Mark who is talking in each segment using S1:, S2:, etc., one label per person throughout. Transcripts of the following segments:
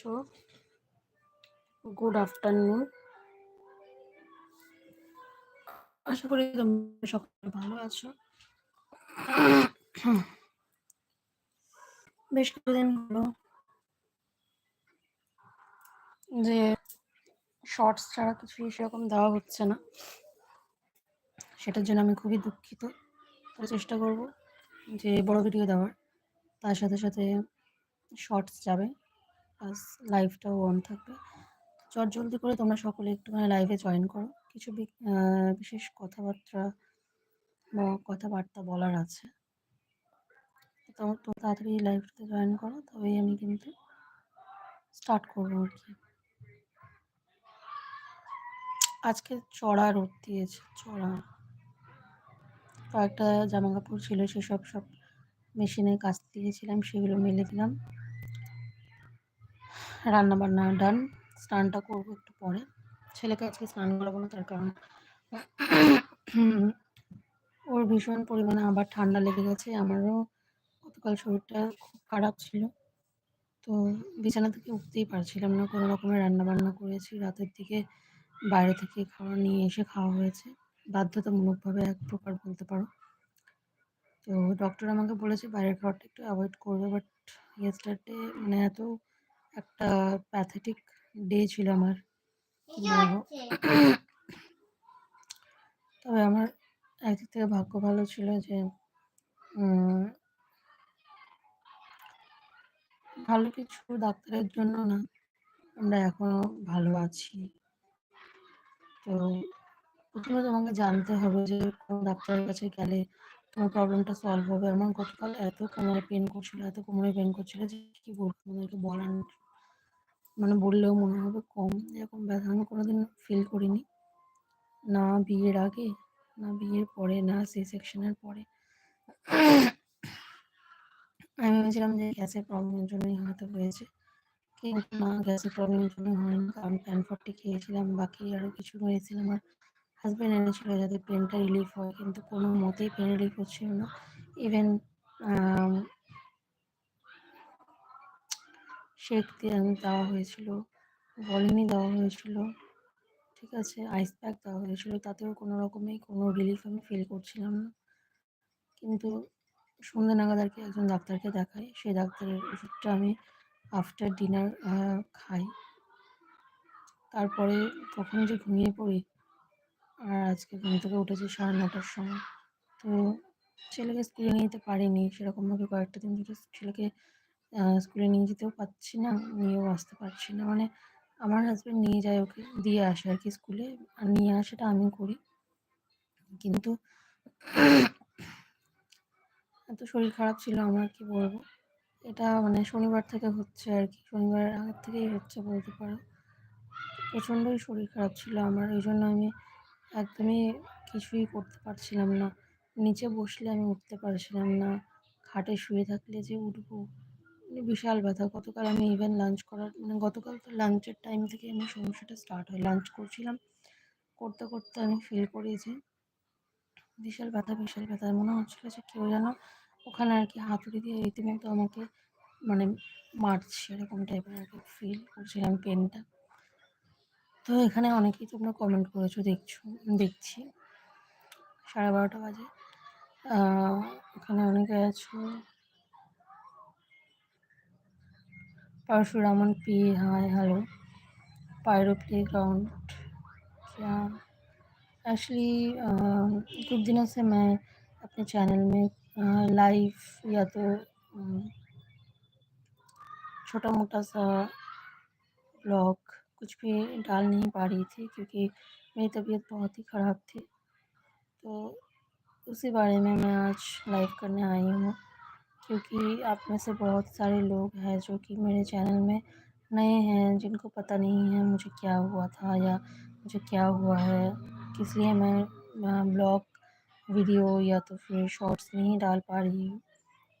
S1: আছো good afternoon আশা করি তোমরা সকলে ভালো আছো। বেশ কিছুদিন হলো যে শর্টস ছাড়া কিছুই সেরকম দেওয়া হচ্ছে না। সেটার জন্য আমি খুবই দুঃখিত। চেষ্টা করব যে বড় ভিডিও দেওয়ার। তার সাথে সাথে শর্টস যাবে। প্লাস লাইভটাও অন থাকবে। চট জলদি করে তোমরা সকলে একটুখানি লাইভে জয়েন করো। কিছু বিশেষ কথাবার্তা বা কথাবার্তা বলার আছে। তো তাড়াতাড়ি লাইভটাতে জয়েন করো, তবেই আমি কিন্তু স্টার্ট করব আর কি। আজকে চড়া রোদ দিয়েছে, চড়া। কয়েকটা জামা কাপড় ছিল, সেসব সব মেশিনে কাচতে দিয়েছিলাম, সেগুলো মেলে দিলাম। রান্না বান্না ডান স্নানটা করব একটু পরে। ছেলেকে আজকে স্নান করাবো না, তার কারণ ওর ভীষণ পরিমাণে আবার ঠান্ডা লেগে গেছে। আমারও গতকাল শরীরটা খুব খারাপ ছিল। তো বিছানা থেকে উঠতেই পারছিলাম না, কোনো রকমের রান্না বান্না করেছি। রাতের দিকে বাইরে থেকে খাবার নিয়ে এসে খাওয়া হয়েছে। বাধ্যতামূলকভাবে এক প্রকার বলতে পারো। তো ডক্টর আমাকে বলেছে, বাইরের খাবারটা একটু অ্যাভয়েড করবে বাট ইয়েস্টারডে মানে এত একটা প্যাথেটিক ডে ছিল আমার। তবে আমার একদিক থেকে ভাগ্য ভালো ছিল যে ভালো কিছু ডাক্তারের জন্য না আমরা এখনও ভালো আছি। তো প্রথমে তোমাকে জানতে হবে যে কোন ডাক্তারের কাছে গেলে তোমার প্রবলেমটা সলভ হবে। আমার গতকাল এত কোমরে পেন করছিল এত কোমরে পেন করছিল যে কি বলব তোমাদেরকে বলার বললেও মনে হবে কম। এরকম ব্যথা আমি কোনোদিন ফিল করিনি। না বিয়ের আগে, না বিয়ের পরে, না সি সেকশনের পরে। আমি ভেবেছিলাম যে গ্যাসের প্রবলেমের জন্যই হয়তো হয়েছে। কিন্তু না, গ্যাসের প্রবলেমের জন্য হয়নি। কারণ প্যান ফর্টি খেয়েছিলাম, বাকি আরও কিছু মেডিসিন আমার হাজব্যান্ড এনেছিল যাতে পেনটা রিলিফ হয়, কিন্তু কোনো মতেই পেন রিলিফ হচ্ছিল না। ইভেন শেক দেওয়া হয়েছিল, বলিনি দেওয়া হয়েছিল, ঠিক আছে আইস প্যাক দেওয়া হয়েছিল, তাতেও কোনো রকমেই কোনো রিলিফ আমি ফিল করছিলাম না। কিন্তু সন্ধ্যে নাগাদ আর কি একজন ডাক্তারকে দেখাই, সেই ডাক্তারের ওষুধটা আমি আফটার ডিনার খাই। তারপরে তখন যে ঘুমিয়ে পড়ি, আর আজকে ঘুম থেকে উঠেছি সাড়ে নটার সময়। তো ছেলেকে স্কুলে নিয়ে যেতে পারিনি, সেরকমভাবে কয়েকটা দিন ধরে ছেলেকে স্কুলে নিয়ে যেতেও পারছি না, নিয়েও আসতে পারছি না। মানে আমার হাজব্যান্ড নিয়ে যায় ওকে দিয়ে আসে আর কি স্কুলে আর নিয়ে আসাটা আমি করি। কিন্তু এত শরীর খারাপ ছিল আমার, কি বলব? এটা মানে শনিবার থেকে হচ্ছে আর কি শনিবার আগের থেকেই হচ্ছে বলতে পারো। প্রচণ্ডই শরীর খারাপ ছিল আমার। এই জন্য আমি একদমই কিছুই করতে পারছিলাম না। নিচে বসলে আমি উঠতে পারছিলাম না। খাটে শুয়ে থাকলে যে উঠবো। মানে বিশাল ব্যথা। গতকাল আমি ইভেন লাঞ্চ করার মানে গতকাল তো লাঞ্চের টাইম থেকে আমি সমস্যাটা স্টার্ট হয়। লাঞ্চ করছিলাম। করতে করতে আমি ফিল করি যে বিশাল ব্যথা বিশাল ব্যথা। মনে হচ্ছিল যে কেউ যেন ওখানে আর কি হাতুড়ি দিয়ে রীতিমতো আমাকে মানে মারছে, এরকম টাইপের আর কি ফিল করছিলাম পেনটা তো এখানে অনেকেই তোমরা কমেন্ট করেছ, দেখছ, দেখছি। সাড়ে বারোটা বাজে। এখানে অনেকে আছো। Parasuraman P hi hello. Pyro play ground क्या एक्चुअली कुछ दिनों से मैं अपने चैनल में लाइव या तो छोटा मोटा सा ब्लॉग कुछ भी डाल नहीं पा रही थी क्योंकि मेरी तबीयत बहुत ही ख़राब थी। तो उसी बारे में मैं आज लाइव करने आई हूँ। क्योंकि आप में से बहुत सारे लोग हैं जो कि मेरे चैनल में नए हैं, जिनको पता नहीं है मुझे क्या हुआ था या मुझे क्या हुआ है। किस लिए मैं ब्लॉग, वीडियो या तो फिर शॉर्ट्स नहीं डाल पा रही हूँ।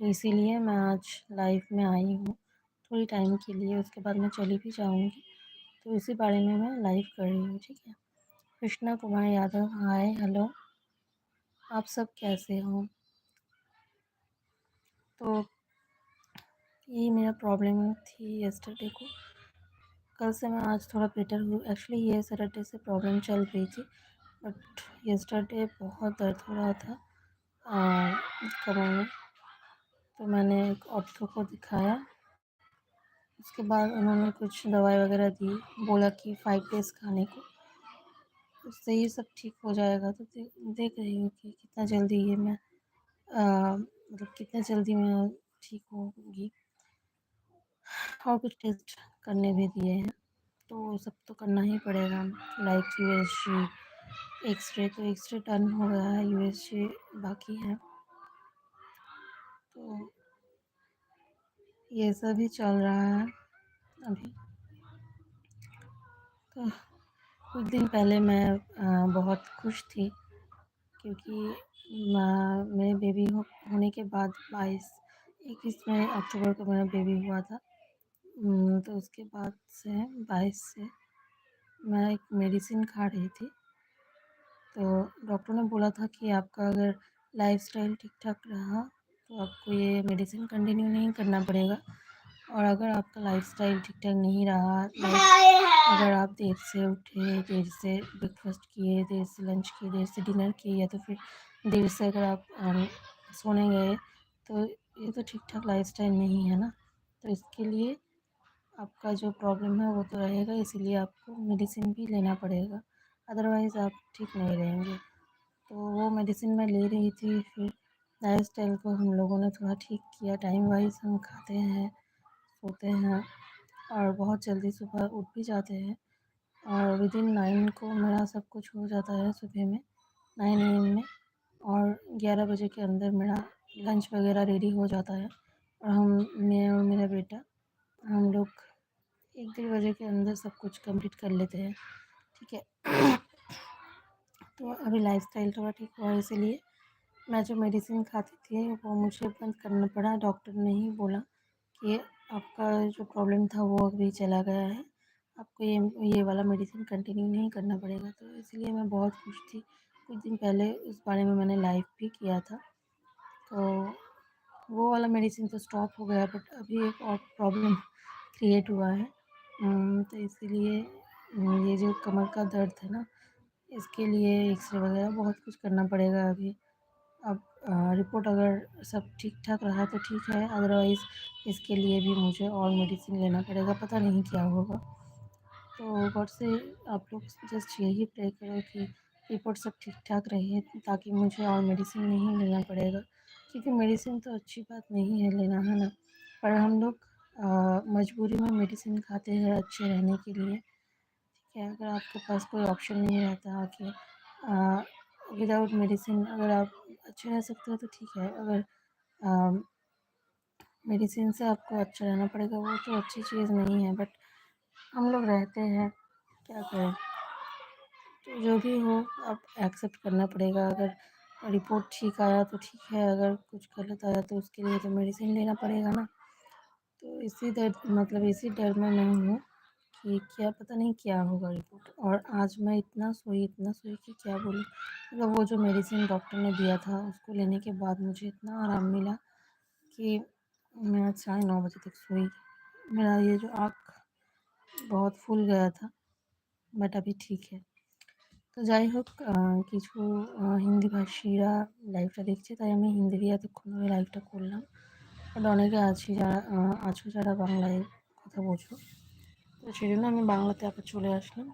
S1: तो इसीलिए मैं आज लाइव में आई हूँ थोड़ी टाइम के लिए, उसके बाद मैं चली भी जाऊँगी। तो इसी बारे में मैं लाइव कर रही हूँ, ठीक है? Krishna Kumar Yadav, hi, hello. आप सब कैसे हो? तो यही मेरा प्रॉब्लम थी येस्टरडे को। कल से मैं आज थोड़ा बेटर हूँ। एक्चुअली ये सैटरडे से प्रॉब्लम चल रही थी बट यस्टरडे बहुत दर्द हो रहा था कमर में तो मैंने एक ऑर्थो को दिखाया। उसके बाद उन्होंने कुछ दवाई वगैरह दी बोला कि फाइव डेज़ खाने को। उससे ये सब ठीक हो जाएगा। तो दे, देख रही हूँ कि कितना जल्दी ये मैं मतलब कितना जल्दी मैं ठीक होगी और कुछ टेस्ट करने भी दिए हैं तो सब तो करना ही पड़ेगा। लाइक यू एस एक्सरे तो एक्सरे डन हो गया है यू एस बाकी है। तो ये सब ही चल रहा है अभी। तो कुछ दिन पहले मैं बहुत खुश थी। क्योंकि मेरे बेबी हो, होने के बाद बाईस इक्कीस में अक्टूबर को मेरा बेबी हुआ था। तो उसके बाद से बाईस से मैं एक मेडिसिन खा रही थी। तो डॉक्टर ने बोला था कि आपका अगर लाइफस्टाइल ठीक ठाक रहा तो आपको ये मेडिसिन कंटिन्यू नहीं करना पड़ेगा। और अगर आपका लाइफस्टाइल ठीक ठाक नहीं रहा अगर आप देर से उठे देर से ब्रेकफास्ट किए देर से लंच किए देर से डिनर किए या तो फिर देर से अगर आप सोने गए तो ये तो ठीक ठाक लाइफस्टाइल नहीं है ना? तो इसके लिए आपका जो प्रॉब्लम है वो तो रहेगा इसीलिए आपको मेडिसिन भी लेना पड़ेगा। अदरवाइज़ आप ठीक नहीं रहेंगे। तो वो मेडिसिन मैं ले रही थी फिर लाइफ स्टाइल को हम लोगों ने थोड़ा ठीक किया टाइम वाइज हम खाते हैं। सोते हैं और बहुत जल्दी सुबह उठ भी जाते हैं और विद इन नाइन को मेरा सब कुछ हो जाता है सुबह में नाइन ए एम में और ग्यारह बजे के अंदर मेरा लंच वगैरह रेडी हो जाता है और हम, मैं और मेरा बेटा, हम लोग एक डेढ़ बजे के अंदर सब कुछ कंप्लीट कर लेते हैं, ठीक है? तो अभी लाइफ स्टाइल थोड़ा ठीक हुआ इसीलिए मैं जो मेडिसिन खाती थी वो मुझे बंद करना पड़ा डॉक्टर ने ही बोला कि आपका जो प्रॉब्लम था वो अभी चला गया है। आपको ये ये वाला मेडिसिन कंटिन्यू नहीं करना पड़ेगा। तो इसलिए मैं बहुत खुश थी। कुछ दिन पहले उस बारे में मैंने लाइव भी किया था। तो वो वाला मेडिसिन तो स्टॉप हो गया, बट अभी एक और प्रॉब्लम क्रिएट हुआ है। तो इसीलिए ये जो कमर का दर्द है ना, इसके लिए एक्सरे वगैरह बहुत कुछ करना पड़ेगा अभी। अब रिपोर्ट अगर सब ठीक ठाक रहा तो ठीक है अदरवाइज़ इसके लिए भी मुझे और मेडिसिन लेना पड़ेगा, पता नहीं क्या होगा। तो गॉड से आप लोग जस्ट यही प्रे करो कि रिपोर्ट सब ठीक ठाक रहे, ताकि मुझे और मेडिसिन नहीं लेना पड़ेगा। क्योंकि मेडिसिन तो अच्छी बात नहीं है लेना, है ना? पर हम लोग मजबूरी में मेडिसिन खाते हैं अच्छे रहने के लिए। ठीक है, अगर आपके पास कोई ऑप्शन नहीं रहता कि विदाउट मेडिसिन अगर आप अच्छे रह सकते हो तो ठीक है, अगर मेडिसिन से आपको अच्छा रहना पड़ेगा, वो तो अच्छी चीज़ नहीं है बट हम लोग रहते हैं, क्या करें? तो जो भी हो, आप एक्सेप्ट करना पड़ेगा, अगर रिपोर्ट ठीक आया तो ठीक है, अगर कुछ गलत आया तो उसके लिए तो मेडिसिन लेना पड़ेगा ना। तो इसी दर्द मतलब इसी डर में नहीं हूँ। कि क्या पता नहीं क्या होगा रिपोर्ट और आज मैं इतना सोई इतना सोई कि क्या बोलूँ मतलब वो जो मेडिसिन डॉक्टर ने दिया था उसको लेने के बाद मुझे इतना आराम मिला कि मैं आज साढ़े नौ बजे तक सोई मेरा ये जो आँख बहुत फूल गया था बट अभी ठीक है তো যাই হোক কিছু হিন্দি ভাষীরা লাইভটা দেখছে তাই আমি হিন্দি দিয়ে এতক্ষণ ওই লাইভটা করলাম বাট অনেকে আছি যারা আছো যারা বাংলায় কথা বোঝো তো সেই জন্য আমি বাংলাতে আবার চলে আসলাম।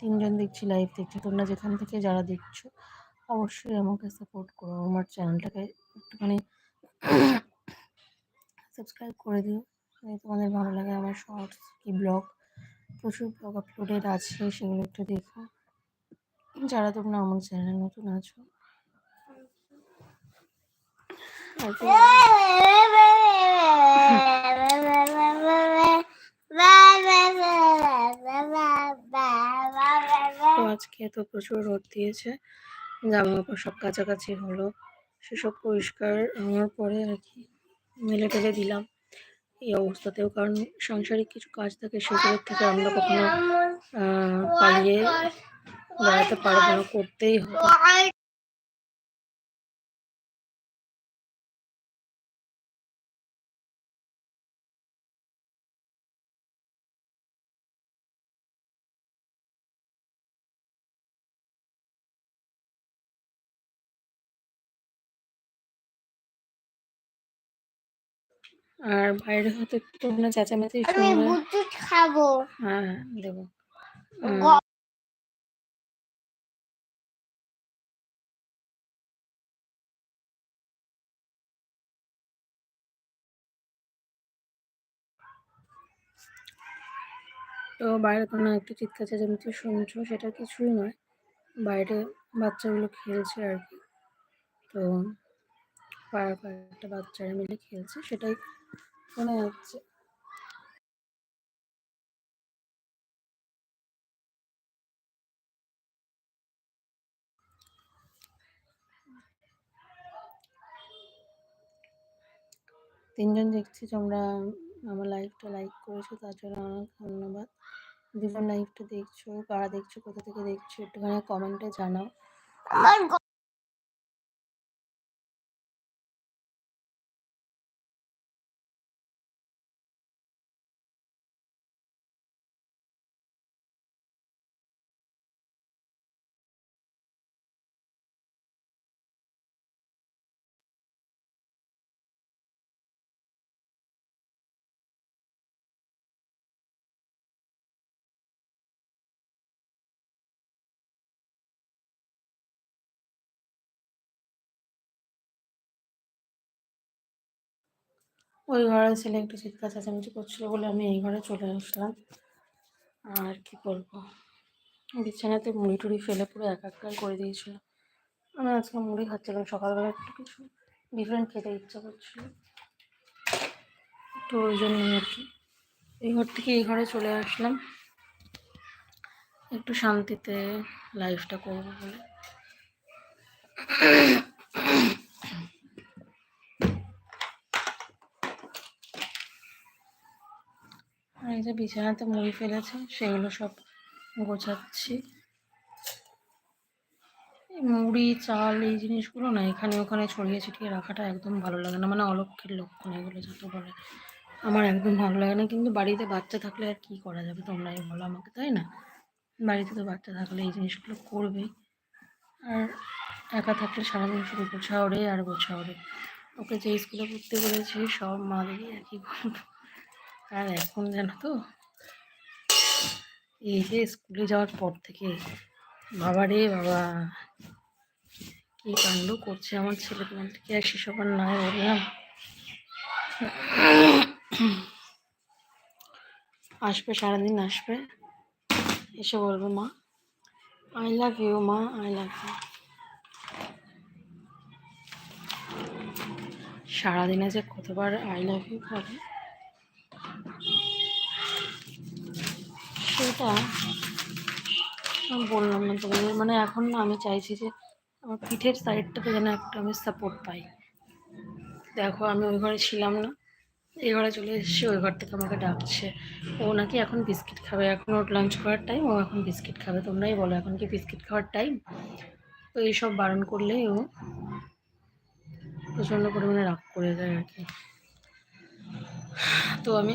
S1: তিনজন দেখছি লাইভ দেখছি। তোমরা যেখান থেকে যারা দেখছ, অবশ্যই আমাকে সাপোর্ট করো। আমার চ্যানেলটাকে একটুখানি সাবস্ক্রাইব করে দিও। তোমাদের ভালো লাগে আমার শর্টস কি ব্লগ প্রচুর ব্লগ আপলোডেড আছে, সেগুলো একটু দেখো। যারা তোমরা আমার চ্যানেলে নতুন আছো। তো আজকে তো প্রচুর রোদ দিয়েছে। জামা কাপড় সব কাছাকাছি হলো। সেসব পরিষ্কার হওয়ার পরে আর কি মেলে টেলে দিলাম। এই অবস্থাতেও কারণ সাংসারিক কিছু কাজ থাকে সেগুলোর থেকে আমরা কখনো পালিয়ে বেড়াতে পারব না, করতেই হবে। আর বাইরে হয়তো একটু মানে চেঁচামেচি
S2: আমি বুটুট খাব।
S1: হ্যাঁ হ্যাঁ দেবো তো বাইরে কোনো একটু চিৎকার চেঁচামেচি শুনছো সেটা কিছুই নয়। বাইরে বাচ্চাগুলো খেলছে আর কি। তো পাড়ার বাচ্চারা মিলে খেলছে, সেটাই শোনা যাচ্ছে তিনজন দেখছি তোমরা আমার লাইভটা লাইক করেছ, তার জন্য অনেক ধন্যবাদ। দুজন লাইভটা দেখছ, কারা দেখছ, কোথা থেকে দেখছ, একটুখানি কমেন্টে জানাও। ওই ঘরের ছেলে একটু চিৎকার চেঁচামেচি করছিল বলে আমি এই ঘরে চলে আসলাম। আর কি করব? বিছানাতে মুড়ি টুড়ি ফেলে পুরো এক একাকার করে দিয়েছিল। আমি আজকে মুড়ি খাচ্ছিলাম সকালবেলা একটু কিছু ডিফারেন্ট খেতে ইচ্ছা করছিল। তো ওই জন্য আর কি। এই ঘর থেকে এই ঘরে চলে আসলাম। একটু শান্তিতে লাইফটা করব বলে। আর এই যে বিছানাতে মুড়ি ফেলেছে, সেগুলো সব গোছাচ্ছি। মুড়ি, চাল, এই জিনিসগুলো না এখানে ওখানে ছড়িয়ে ছিটিয়ে রাখাটা একদম ভালো লাগে না মানে অলক্ষের লক্ষণ এগুলো যাতে বলে। আমার একদম ভালো লাগে না, কিন্তু বাড়িতে বাচ্চা থাকলে আর কি করা যাবে তোমরাই বলো আমাকে, তাই না? বাড়িতে তো বাচ্চা থাকলে এই জিনিসগুলো করবেই আর একা থাকলে সারাদিন শুধু গোছাও রে আর গোছাও রে। ওকে যে স্কুলে পড়তে বলেছি সব মা দিদি একই গল্প আর এখন জানো তো, এই যে স্কুলে যাওয়ার পর থেকে বাবা রে বাবা, কি কাণ্ড করছে আমার ছেলে তোমার থেকে? আর সেসব আর নয় বললাম। আসবে, সারাদিন আসবে। এসে বলবে, মা আই লাভ ইউ মা আই লাভ ইউ সারাদিনে যে কতবার আই লাভ ইউ বলে সেটা বললাম না তোমাদের। মানে এখন না আমি চাইছি যে আমার পিঠের সাইডটাতে যেন একটা আমি সাপোর্ট পাই। দেখো আমি ওই ঘরে ছিলাম না, এই ঘরে চলে এসেছি, ওই ঘর থেকে আমাকে ডাকছে। ও নাকি এখন বিস্কিট খাবে। এখন ওর লাঞ্চ করার টাইম ও এখন বিস্কিট খাবে। তোমরাই বলো এখন কি বিস্কিট খাওয়ার টাইম তো এইসব বারণ করলেই ও প্রচণ্ড পরিমাণে রাগ করে দেয় আর কি। তো আমি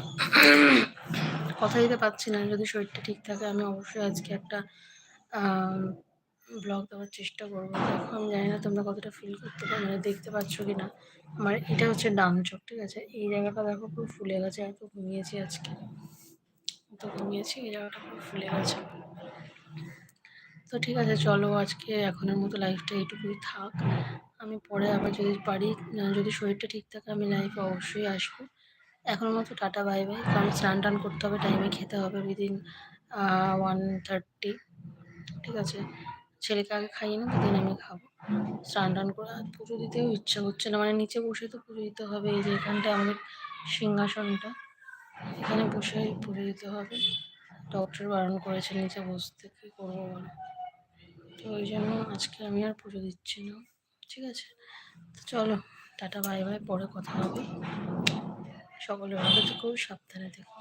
S1: কথা দিতে পারছি না। যদি শরীরটা ঠিক থাকে, আমি অবশ্যই আজকে একটা ব্লগ দেওয়ার চেষ্টা করব। দেখো, আমি জানি না তোমরা কতটা ফিল করতে পারো মানে দেখতে পাচ্ছ কি না আমার এটা হচ্ছে ডান চোখ, ঠিক আছে? এই জায়গাটা দেখো পুরো ফুলে গেছে এত ঘুমিয়েছি আজকে। তো ঘুমিয়েছি, এই জায়গাটা পুরো ফুলে গেছে। তো ঠিক আছে, চলো আজকে এখনের মতো লাইফটা এইটুকুই থাক। আমি পরে আবার যদি পারি, যদি শরীরটা ঠিক থাকে, আমি লাইফে অবশ্যই আসব। এখনের মতো টাটা বাই বাই কারণ স্নান টান করতে হবে টাইমে খেতে হবে উইদিন ওয়ান থার্টি ঠিক আছে? ছেলেকে আগে খাইয়ে নেব দেন আমি খাব। স্নান টান করে আর পুজো দিতেও ইচ্ছা হচ্ছে না। মানে নিচে বসে তো পুজো দিতে হবে, এই যে এখানটা আমাদের সিংহাসনটা, এখানে বসে পুজো দিতে হবে। ডক্টর বারণ করেছে নিচে বসতে, কী করব বলো? তো ওই জন্য আজকে আমি আর পুজো দিচ্ছি না। ঠিক আছে? তো চলো, টাটা বাই বাই পরে কথা হবে। সকলে ভালো থেকো সাবধানে থেকো